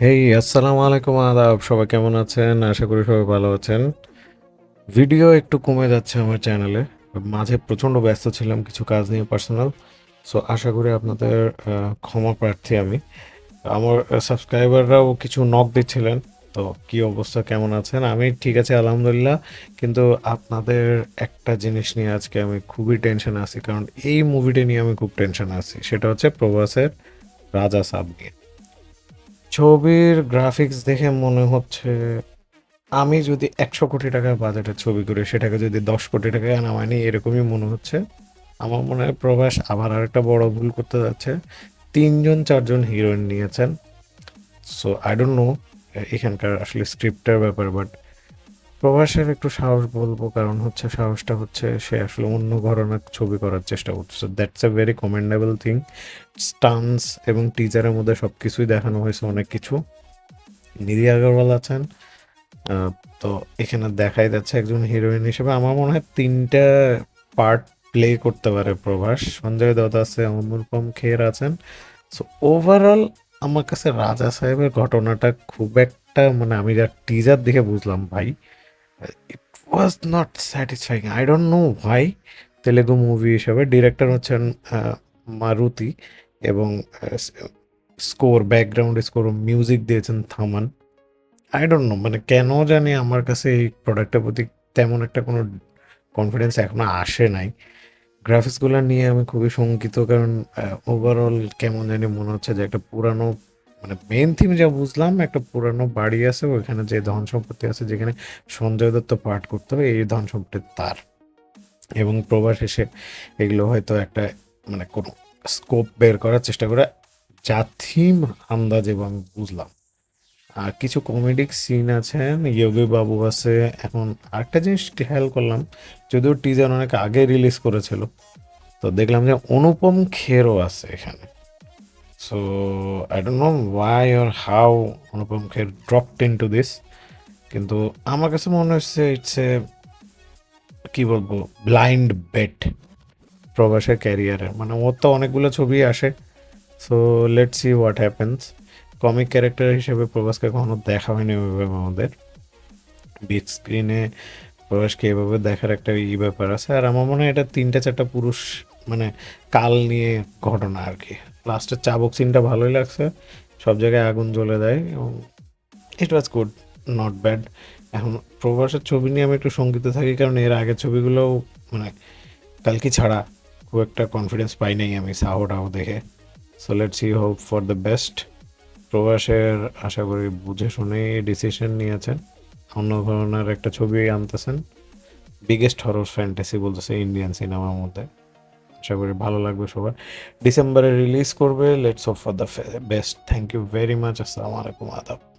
হেই আসসালামু আলাইকুম আদাব সবাই কেমন আছেন? আশা করি সবাই ভালো আছেন। ভিডিও একটু কমে যাচ্ছে আমার চ্যানেলে মাঝে প্রচণ্ড ব্যস্ত ছিলাম, কিছু কাজ নিয়ে পার্সোনাল সো আশা করি আপনাদের ক্ষমা প্রার্থী আমি। আমার সাবস্ক্রাইবাররাও কিছু নক দিচ্ছিলেন। তো, কি অবস্থা, কেমন আছেন? আমি ঠিক আছে, আলহামদুলিল্লাহ। কিন্তু আপনাদের একটা জিনিস নিয়ে আজকে আমি খুবই টেনশনে আছি। কারণ এই মুভিটা নিয়ে আমি খুব টেনশনে আছি। সেটা হচ্ছে প্রবাসের রাজা সাব নিয়ে ছবির গ্রাফিক্স দেখে মনে হচ্ছে আমি যদি একশো কোটি টাকার বাজেটের ছবি করি, সেটাকে যদি দশ কোটি টাকায় নামাইনি এরকমই মনে হচ্ছে। আমার মনে হয় প্রবাস আবার আরেকটা বড় ভুল করতে যাচ্ছে। তিনজন, চারজন হিরোইন নিয়েছেন। সো আই ডোন্ট নো এখানকার আসলে স্ক্রিপ্টের ব্যাপার বাট প্রবাসের একটু সাহস বলব, কারণ হচ্ছে সাহসটা হচ্ছে সে আসলে অন্য ঘরনের ছবি করার চেষ্টা করছে that's a very commendable thing stance এবং টিজারের মধ্যে সব কিছুই দেখানো হয়েছে অনেক কিছু। নিধি আগরওয়াল আছেন। তো এখানে দেখাই যাচ্ছে একজন হিরোইন হিসেবে। আমার মনে হয় তিনটা পার্ট প্লে করতে পারে প্রভাস। সঞ্জয় দত্ত আছে অনুপম খের আছেন। সো ওভারঅল আমার কাছে রাজা সাহেবের ঘটনাটা খুব একটা মানে আমি যা টিজার দেখে বুঝলাম ভাই it was not satisfying I don't know ভাই তেলেগু মুভি হিসাবে ডিরেক্টর হচ্ছেন মারুতি এবং স্কোর ব্যাকগ্রাউন্ড স্কোর মিউজিক দিয়েছেন থামান আই ডোন্ট নো মানে কেন জানি আমার কাছে এই প্রোডাক্টের প্রতি তেমন একটা কোনো কনফিডেন্স এখনও আসে নাই। গ্রাফিক্সগুলো নিয়ে আমি খুবই শঙ্কিত কারণ ওভারঅল কেমন জানি মনে হচ্ছে যে একটা পুরানো মানে মেন থিম যা বুঝলাম, একটা পুরানো বাড়ি আছে, ওইখানে যে ধন সম্পত্তি আছে, যেখানে সঞ্জয় দত্ত পাঠ করতে হবে, এই ধন সম্পত্তি তার। এবং প্রবাস এসে এগুলো হয়তো একটা মানে কোনো স্কোপ বের করার চেষ্টা করে। যা থিম আন্দাজ এবং বুঝলাম। আর কিছু কমেডিক সিন আছেন যোগী বাবু আছে। এখন আরেকটা জিনিস খেয়াল করলাম, যদিও টিজার অনেক আগে রিলিজ করেছিল, তো দেখলাম যে অনুপম খেরও আছে এখানে। I don't know why or how Anupam Kher dropped into this কিন্তু আমার কাছে মনে হচ্ছে ইটস এ কি বলব ব্লাইন্ড বেট প্রবাসের ক্যারিয়ারের মানে ওর তো অনেকগুলো ছবি আসে। So let see what happens comic character হিসেবে প্রভাসকে কখনো দেখা হয়নি ওইভাবে আমাদের। বিগ স্ক্রিনে প্রভাসকে এভাবে দেখার একটা ই ব্যাপার আছে। আর আমার মনে হয় এটা তিনটা চারটা পুরুষ মানে কাল নিয়ে ঘটনা আর কি। লাস্টের চাবক সিনটা ভালোই লাগছে। সব জায়গায় আগুন জ্বলে দেয় এবং it was good not bad এখন প্রভাসের ছবি নিয়ে আমি একটু শঙ্কিত থাকি কারণ এর আগের ছবিগুলোও মানে কালকি ছাড়া খুব একটা কনফিডেন্স পাই নাই আমি সাহোটাও দেখে। So let see hope for the best প্রবাসের আশা করি বুঝে শুনে ডিসিশন নিয়েছেন। অন্য ধরনের একটা ছবি আনতেছেন। বিগেস্ট হরর ফ্যান্টাসি বলতেছে ইন্ডিয়ান সিনেমার মধ্যে। আশা করি ভালো লাগবে সবার। ডিসেম্বরে রিলিজ করবে। Let's hope for the best thank you very much আসসালামু আলাইকুম, আদাব।